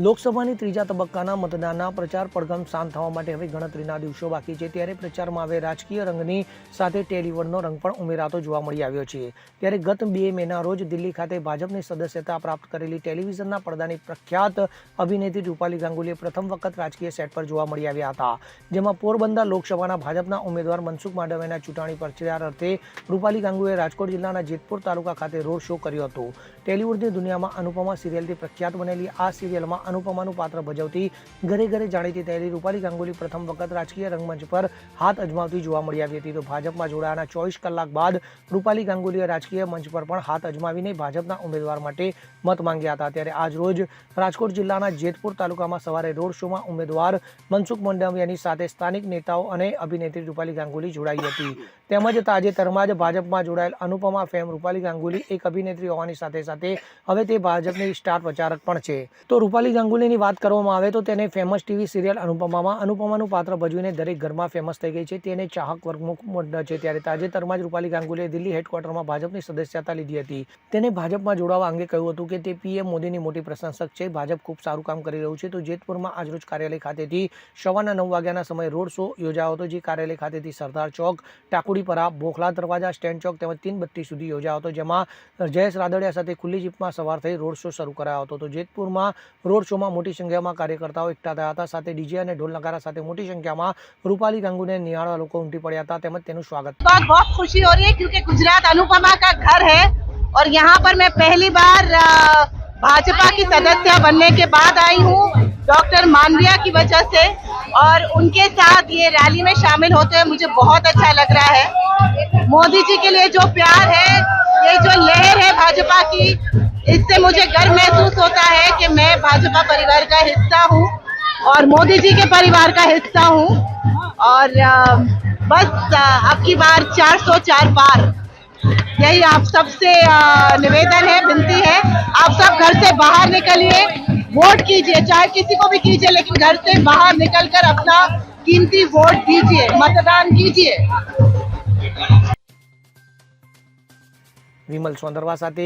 લોકસભાની ત્રીજા તબક્કાના મતદાનના પ્રચાર પડઘમ શાંત થવા માટે હવે ગણતરીના દિવસો બાકી છે. ત્યારે પ્રચારમાં હવે રાજકીય રંગની સાથે ટેલિવનનો રંગ પણ ઉમેરાતો જોવા મળી આવ્યો છે. ત્યારે ગત બે મેના રોજ દિલ્હી ખાતે ભાજપની સદસ્યતા પ્રાપ્ત કરેલી ટેલિવિઝનના પડદાની પ્રખ્યાત અભિનેત્રી રૂપાલી ગાંગુલીએ પ્રથમ વખત રાજકીય સેટ પર જોવા મળી આવ્યા હતા. જેમાં પોરબંદર લોકસભાના ભાજપના ઉમેદવાર મનસુખ માંડવિયાના ચૂંટણી પ્રચાર અર્થે રૂપાલી ગાંગુએ રાજકોટ જિલ્લાના જેતપુર તાલુકા ખાતે રોડ શો કર્યો હતો. ટેલિવુડની દુનિયામાં અનુપમા સિરિયલથી પ્રખ્યાત બનેલી આ સિરિયલમાં અનુપમાનું પાત્ર ભજવતી ઘરે ઘરે જાણીતી થયેલી રૂપાલી ગાંગુલી પ્રથમ વખત રાજકીય રંગમંચ પર હાથ અજમાવતી જોવા મળી આવી હતી. તો ભાજપમાં જોડાયાના ચોવીસ કલાક બાદ રૂપાલી ગાંગુલીએ રાજકીય મંચ પર પણ હાથ અજમાવીને ભાજપના ઉમેદવાર માટે મત માંગ્યા હતા. ત્યારે આજરોજ રાજકોટ જિલ્લાના જેતપુર તાલુકામાં સવારે રોડ શોમાં ઉમેદવાર મનસુખ મંડાવિયાની સાથે સ્થાનિક નેતાઓ અને અભિનેત્રી રૂપાલી ગાંગુલી જોડાઈ હતી. તેમજ તાજેતરમાં જ ભાજપમાં જોડાયેલ અનુપમા ફેમ રૂપાલી ગાંગુલી એક અભિનેત્રી હોવાની સાથે સાથે હવે તે ભાજપની સ્ટાર પ્રચારક પણ છે. તો રૂપાલી ગાંગુલીની વાત કરવામાં આવે તો તેને ફેમસ ટીવી સિરિયલ અનુપમામાં, અનુપમાનું પાત્ર ભજવીને દરેક ઘરમાં ફેમસ થઈ ગઈ છે. તેને ચાહક વર્ગ છે. ત્યારે તાજેતરમાં જ રૂપાલી ગાંગુલીએ દિલ્હી હેડક્વાર્ટરમાં ભાજપની સદસ્યતા લીધી હતી. તેને ભાજપમાં જોડાવા અંગે કહ્યું હતું કે તે પીએમ મોદીની મોટી પ્રશંસક છે. ભાજપ ખૂબ સારું કામ કરી રહ્યું છે. તો જેતપુરમાં આજરોજ કાર્યાલય ખાતેથી સવારના નવ વાગ્યાના સમયે રોડ શો યોજાયો હતો, જે કાર્યાલય ખાતેથી સરદાર ચોક ટાકુડીપરા બોખલા દરવાજા, સ્ટેન્ડ ચોક તેમજ તીન બત્તી સુધી યોજાયો હતો, જેમાં જયેશ રાદડિયા સાથે ખુલ્લી જીપમાં સવાર થઈ રોડ શો શરૂ કરાયો હતો. તો જેતપુરમાં રોડ શોમાં મોટી સંખ્યામાં કાર્યકર્તાઓ એકઠા થયા હતા સાથે ડીજે અને ઢોલ નગારા સાથે મોટી સંખ્યામાં રૂપાલી ગાંગુને નિહાળવા લોકો ઉમટી પડ્યા હતા તેમજ તેનું સ્વાગત बात बहुत खुशी हो रही है क्योंकि गुजरात अनुपमा का घर है और यहाँ पर मैं पहली बार अ, भाजपा की सदस्य बनने के बाद आई हूँ डॉक्टर मांडविया की वजह से और उनके साथ ये रैली में शामिल होते हुए मुझे बहुत अच्छा लग रहा है मोदी जी के लिए जो प्यार है ये जो लहर है भाजपा की इससे मुझे गर्व महसूस होता है कि मैं भाजपा परिवार का हिस्सा हूँ और मोदी जी के परिवार का हिस्सा हूँ और अ, बस अ, अब की बार 404 पार यही आप सबसे अ, निवेदन है विनती है आप सब घर से बाहर निकलिए वोट कीजिए चाहे किसी को भी कीजिए लेकिन घर से बाहर निकलकर अपना कीमती वोट दीजिए मतदान कीजिए વિમલ સોંદરવા સાથે